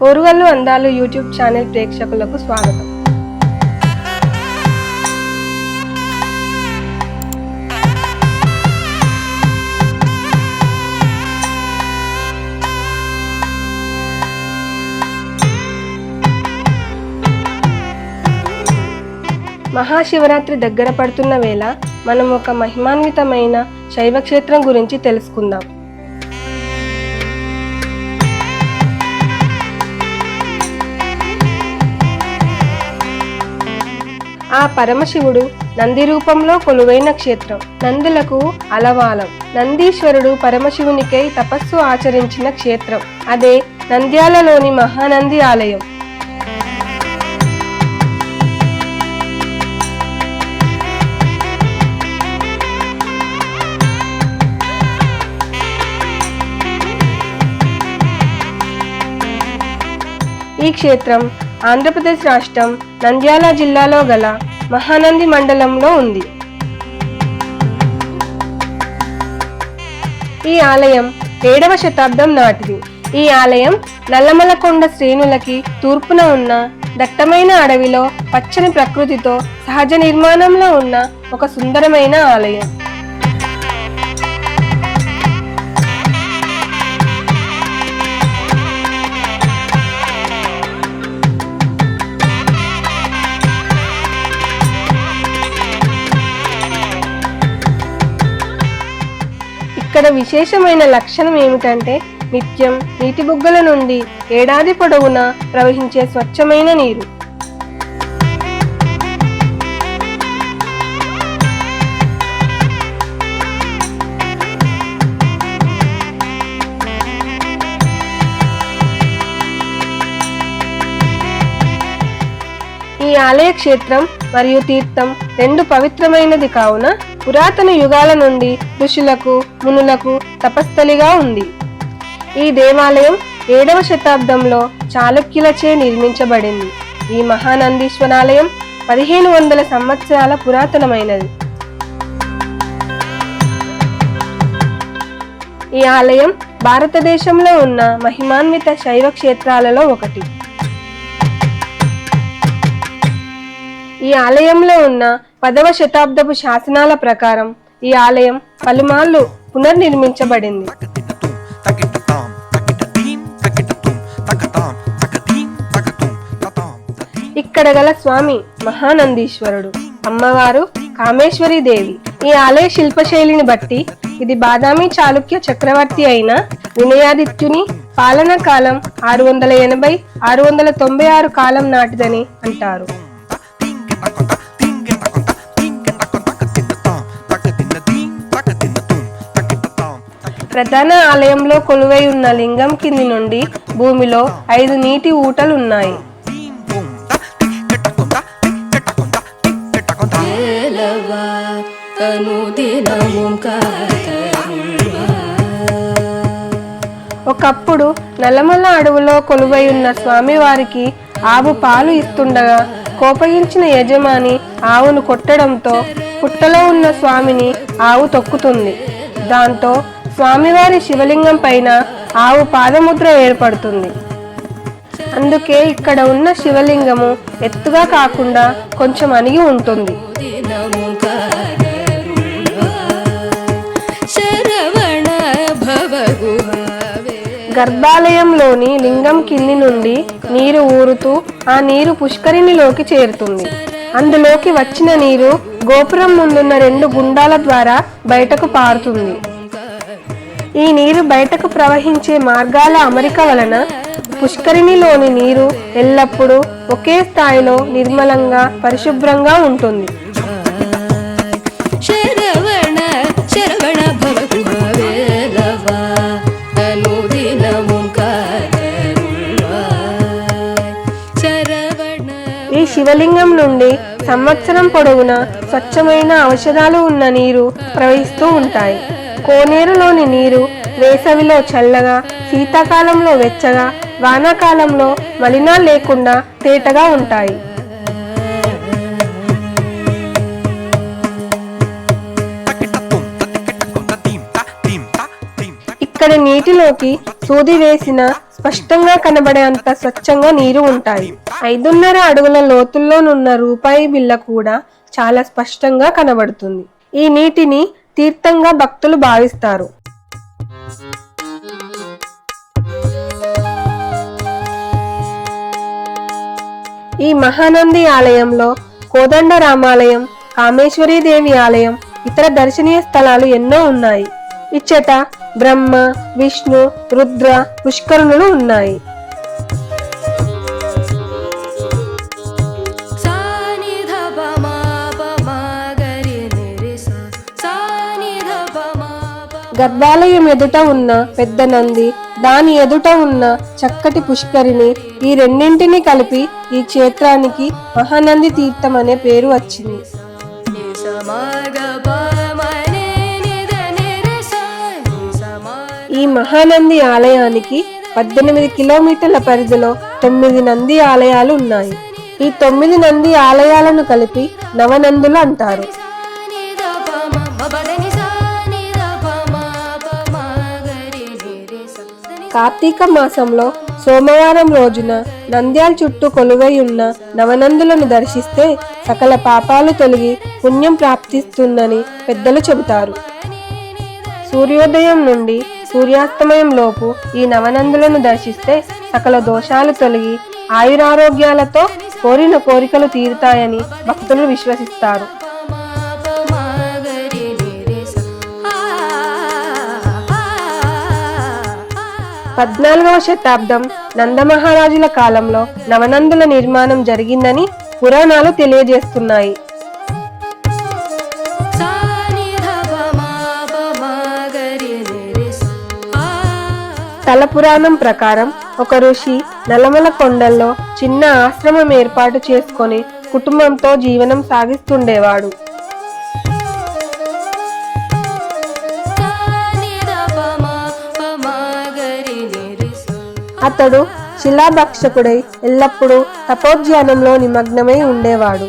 ఓరుగల్లు అందాలు YouTube channel ప్రేక్షకులకు స్వాగతం. మహాశివరాత్రి దగ్గర పడుతున్న వేళ మనం ఒక మహిమాన్వితమైన శైవ క్షేత్రం గురించి తెలుసుకుందాం. ఆ పరమశివుడు నంది రూపంలో కొలువైన క్షేత్రం. నందులకు అలవాలం. నందీశ్వరుడు పరమశివునికై తపస్సు ఆచరించిన క్షేత్రం. అదే నంద్యాలలోని మహానంది ఆలయం. ఈ క్షేత్రం ఆంధ్రప్రదేశ్ రాష్ట్రం నంద్యాల జిల్లాలో గల మహానంది మండలంలో ఉంది. ఈ ఆలయం ఏడవ శతాబ్దం నాటిది. ఈ ఆలయం నల్లమలకొండ శ్రేణులకి తూర్పున ఉన్న దట్టమైన అడవిలో పచ్చని ప్రకృతితో సహజ నిర్మాణంలో ఉన్న ఒక సుందరమైన ఆలయం. ఇక్కడ విశేషమైన లక్షణం ఏమిటంటే నిత్యం నీటి బుగ్గల నుండి ఏడాది పొడవునా ప్రవహించే స్వచ్ఛమైన నీరు. ఈ ఆలయ క్షేత్రం మరియు తీర్థం రెండు పవిత్రమైనది కావున పురాతన యుగాల నుండి ఋషులకు మునులకు తపస్థలిగా ఉంది. ఈ దేవాలయం ఏడవ శతాబ్దంలో చాళుక్యులచే నిర్మించబడింది. ఈ మహానందీశ్వరాలయం పదిహేను వందల సంవత్సరాల పురాతనమైనది. ఈ ఆలయం భారతదేశంలో ఉన్న మహిమాన్విత శైవ క్షేత్రాలలో ఒకటి. ఈ ఆలయంలో ఉన్న పదవ శతాబ్దపు శాసనాల ప్రకారం ఈ ఆలయం పలుమార్లు పునర్నిర్మించబడింది. ఇక్కడ గల స్వామి మహానందీశ్వరుడు అమ్మవారు కామేశ్వరి దేవి. ఈ ఆలయ శిల్పశైలిని బట్టి ఇది బాదామి చాళుక్య చక్రవర్తి అయిన వినయాదిత్యుని పాలన కాలం ఆరు వందల ఎనభై ఆరు వందల తొంభై ఆరు కాలం నాటిదని అంటారు. ప్రధాన ఆలయంలో కొలువై ఉన్న లింగం కింది నుండి భూమిలో ఐదు నీటి ఊటలు ఉన్నాయి ఒకప్పుడు నల్లమల్ల అడవులో కొలువై ఉన్న స్వామివారికి ఆవు పాలు ఇస్తుండగా కోపగించిన యజమాని ఆవును కొట్టడంతో పుట్టలో ఉన్న స్వామిని ఆవు తొక్కుతుంది. దాంతో స్వామివారి శివలింగం పైన ఆవు పాదముద్ర ఏర్పడుతుంది. అందుకే ఇక్కడ ఉన్న శివలింగము ఎత్తుగా కాకుండా కొంచెం అణిగి ఉంటుంది. గర్భాలయంలోని లింగం కింది నుండి నీరు ఊరుతూ ఆ నీరు పుష్కరిణిలోకి చేరుతుంది. అందులోకి వచ్చిన నీరు గోపురం ముందున్న రెండు గుండాల ద్వారా బయటకు పారుతుంది. ఈ నీరు బయటకు ప్రవహించే మార్గాల అమరిక వలన పుష్కరిణిలోని నీరు ఎల్లప్పుడూ ఒకే స్థాయిలో నిర్మలంగా పరిశుభ్రంగా ఉంటుంది. శరవణ శరవణ ఈ శివలింగం నుండి సంవత్సరం పొడవునా స్వచ్ఛమైన ఔషధాలు ఉన్న నీరు ప్రవహిస్తూ ఉంటాయి. కోనేరులోని నీరు వేసవిలో చల్లగా శీతాకాలంలో వెచ్చగా వానాకాలంలో మలినాలు లేకుండా తేటగా ఉంటాయి. ఇక్కడ నీటిలోకి సూది వేసిన స్పష్టంగా కనబడే అంత స్వచ్ఛంగా నీరు ఉంటాయి. ఐదున్నర అడుగుల లోతుల్లోనున్న రూపాయి బిళ్ళ కూడా చాలా స్పష్టంగా కనబడుతుంది. ఈ నీటిని తీర్థంగా భక్తులు భావిస్తారు. ఈ మహానంది ఆలయంలో కోదండ రామాలయం కామేశ్వరీదేవి ఆలయం ఇతర దర్శనీయ స్థలాలు ఎన్నో ఉన్నాయి. ఇచ్చట బ్రహ్మ విష్ణు రుద్ర పుష్కరుణులు ఉన్నాయి. గర్భాలయం ఎదుట ఉన్న పెద్ద నంది దాని ఎదుట ఉన్న చక్కటి పుష్కరిణి ఈ రెండింటిని కలిపి ఈ క్షేత్రానికి మహానంది తీర్థం అనే పేరు వచ్చింది. ఈ మహానంది ఆలయానికి పద్దెనిమిది కిలోమీటర్ల పరిధిలో తొమ్మిది నంది ఆలయాలు ఉన్నాయి. ఈ తొమ్మిది నంది ఆలయాలను కలిపి నవనందులు అంటారు. కార్తీక మాసంలో సోమవారం రోజున నంద్యాల చుట్టూ కొలువై ఉన్న నవనందులను దర్శిస్తే సకల పాపాలు తొలగి పుణ్యం ప్రాప్తిస్తుందని పెద్దలు చెబుతారు. సూర్యోదయం నుండి సూర్యాస్తమయం లోపు ఈ నవనందులను దర్శిస్తే సకల దోషాలు తొలగి ఆయురారోగ్యాలతో కోరిన కోరికలు తీరుతాయని భక్తులు విశ్వసిస్తారు. పద్నాలుగవ శతాబ్దం నందమహారాజుల కాలంలో నవనందుల నిర్మాణం జరిగిందని పురాణాలు తెలియజేస్తున్నాయి. తల పురాణం ప్రకారం ఒక ఋషి నలమల కొండల్లో చిన్న ఆశ్రమం ఏర్పాటు చేసుకొని కుటుంబంతో జీవనం సాగిస్తుండేవాడు. అతడు శిలాభక్షకుడై ఎల్లప్పుడూ తపోధ్యానంలో నిమగ్నమై ఉండేవాడు.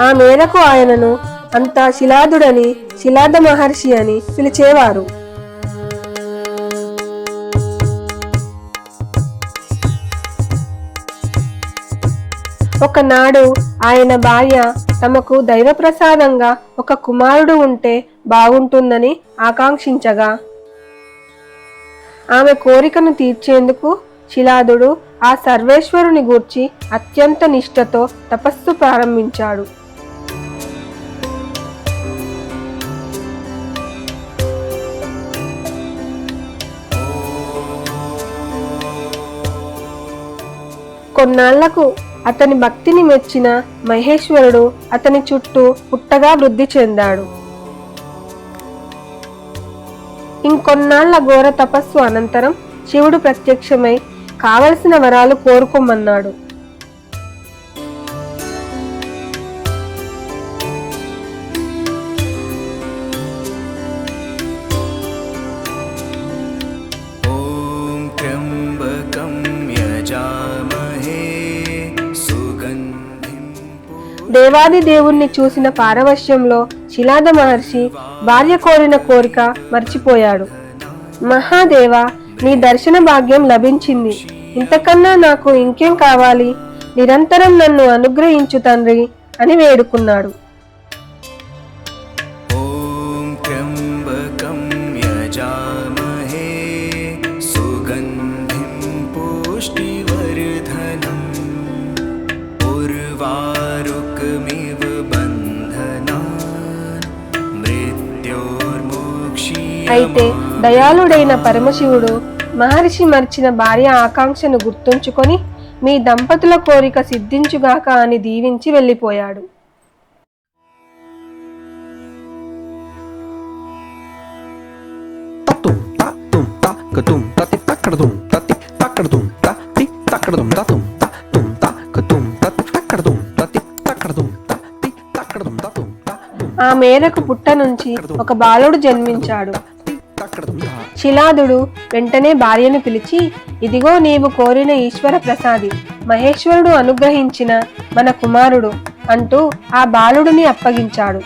ఆ మేరకు ఆయనను అంతా శిలాదుడని శిలాద మహర్షి అని పిలిచేవారు. ఒకనాడు ఆయన భార్య తమకు దైవప్రసాదంగా ఒక కుమారుడు ఉంటే బాగుంటుందని ఆకాంక్షించగా ఆమె కోరికను తీర్చేందుకు శిలాదుడు ఆ సర్వేశ్వరుని గూర్చి అత్యంత నిష్ఠతో తపస్సు ప్రారంభించాడు. కొన్నాళ్ళకు అతని భక్తిని మెచ్చిన మహేశ్వరుడు అతని చుట్టూ పుట్టగా వృద్ధి చెందాడు. ఇంకొన్నాళ్ళ ఘోర తపస్సు అనంతరం శివుడు ప్రత్యక్షమై కావలసిన వరాలు కోరుకోమన్నాడు. దేవాది దేవుణ్ణి చూసిన పారవశ్యంలో శిలాద మహర్షి భార్య కోరిన కోరిక మర్చిపోయాడు. మహాదేవ నీ దర్శన భాగ్యం లభించింది. ఇంతకన్నా నాకు ఇంకేం కావాలి? నిరంతరం నన్ను అనుగ్రహించు తండ్రి అని వేడుకున్నాడు. అయితే దయాళుడైన పరమశివుడు మహర్షి మర్చిన భార్య ఆకాంక్షను గుర్తుంచుకొని మీ దంపతుల కోరిక సిద్ధించుగాక అని దీవించి వెళ్ళిపోయాడు. ఆ మేరకు పుట్ట నుంచి ఒక బాలుడు జన్మించాడు. శిలాదుడు వెంటనే భార్యను పిలిచి ఇదిగో నీవు కోరిన ఈశ్వర ప్రసాది మహేశ్వరుడు అనుగ్రహించిన మన కుమారుడు అంటూ ఆ బాలుడిని అప్పగించాడు.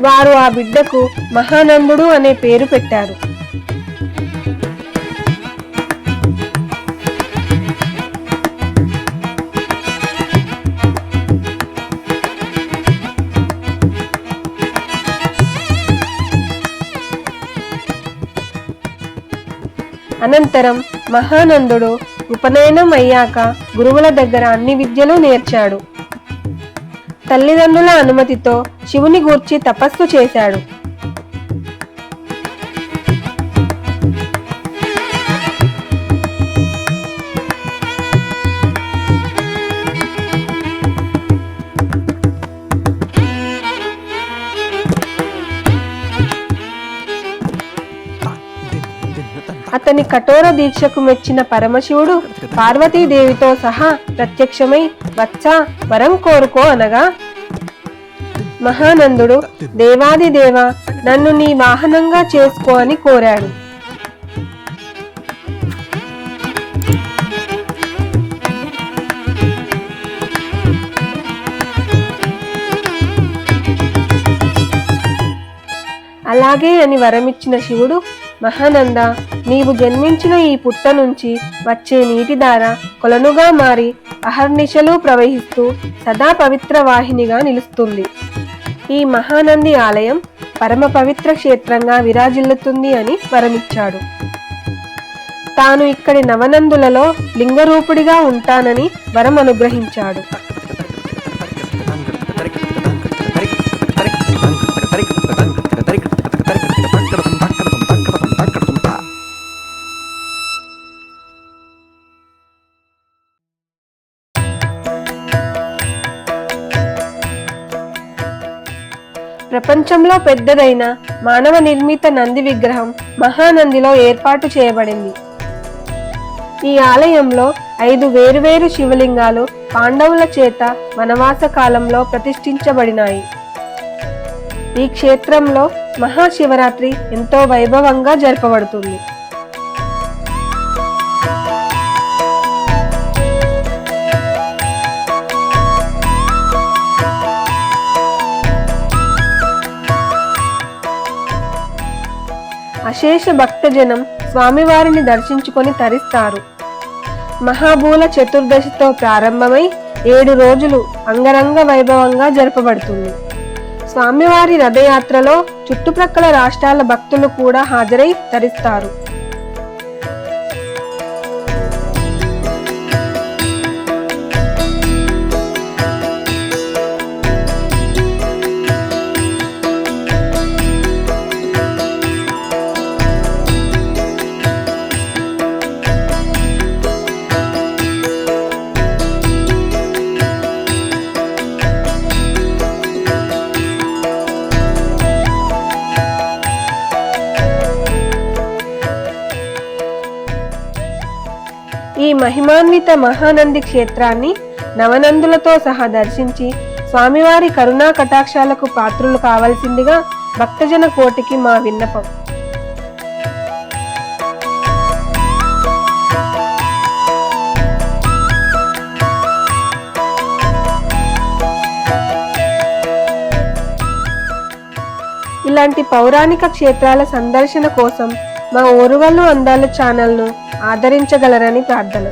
వారు ఆ బిడ్డకు మహానందుడు అనే పేరు పెట్టారు. అనంతరం మహానందుడు ఉపనయనం అయ్యాక గురువుల దగ్గర అన్ని విద్యలు నేర్చాడు. తల్లిదండ్రుల అనుమతితో శివుని గూర్చి తపస్సు చేశాడు. అతని కఠోర దీక్షకు మెచ్చిన పరమశివుడు పార్వతీదేవితో సహా ప్రత్యక్షమై వచ్చా వరం కోరుకో అనగా మహానందుడు దేవాదిదేవ నన్ను నీ వాహనంగా చేసుకో అని కోరాడు. అలాగే అని వరమిచ్చిన శివుడు మహానంద నీవు జన్మించిన ఈ పుట్ట నుంచి వచ్చే నీటి దార కొలనుగా మారి అహర్నిశలు ప్రవహిస్తూ సదా పవిత్ర వాహినిగా నిలుస్తుంది. ఈ మహానంది ఆలయం పరమ పవిత్ర క్షేత్రంగా విరాజిల్లుతుంది అని వరమిచ్చాడు. తాను ఇక్కడి నవనందులలో లింగరూపుడిగా ఉంటానని వరం అనుగ్రహించాడు ప్రపంచంలో పెద్దదైన మానవ నిర్మిత నంది విగ్రహం మహానందిలో ఏర్పాటు చేయబడింది. ఈ ఆలయంలో ఐదు వేరువేరు శివలింగాలు పాండవుల చేత వనవాస కాలంలో ప్రతిష్ఠించబడినాయి. ఈ క్షేత్రంలో మహాశివరాత్రి ఎంతో వైభవంగా జరపబడుతుంది. అశేష భక్తజనం స్వామివారిని దర్శించుకొని తరిస్తారు. మహాబూల చతుర్దశితో ప్రారంభమై ఏడు రోజులు అంగరంగ వైభవంగా జరపబడుతుంది. స్వామివారి రథయాత్రలో చుట్టుప్రక్కల రాష్ట్రాల భక్తులు కూడా హాజరై తరిస్తారు. ఈ మహిమాన్విత మహానంది క్షేత్రాన్ని నవనందులతో సహా దర్శించి స్వామివారి కరుణా కటాక్షాలకు పాత్రులు కావలసిందిగా భక్తజన కోటికి మా విన్నపం. ఇలాంటి పౌరాణిక క్షేత్రాల సందర్శన కోసం మా ఓరువల్లు అందాల ఛానల్ను ఆదరించగలరని ప్రార్థన.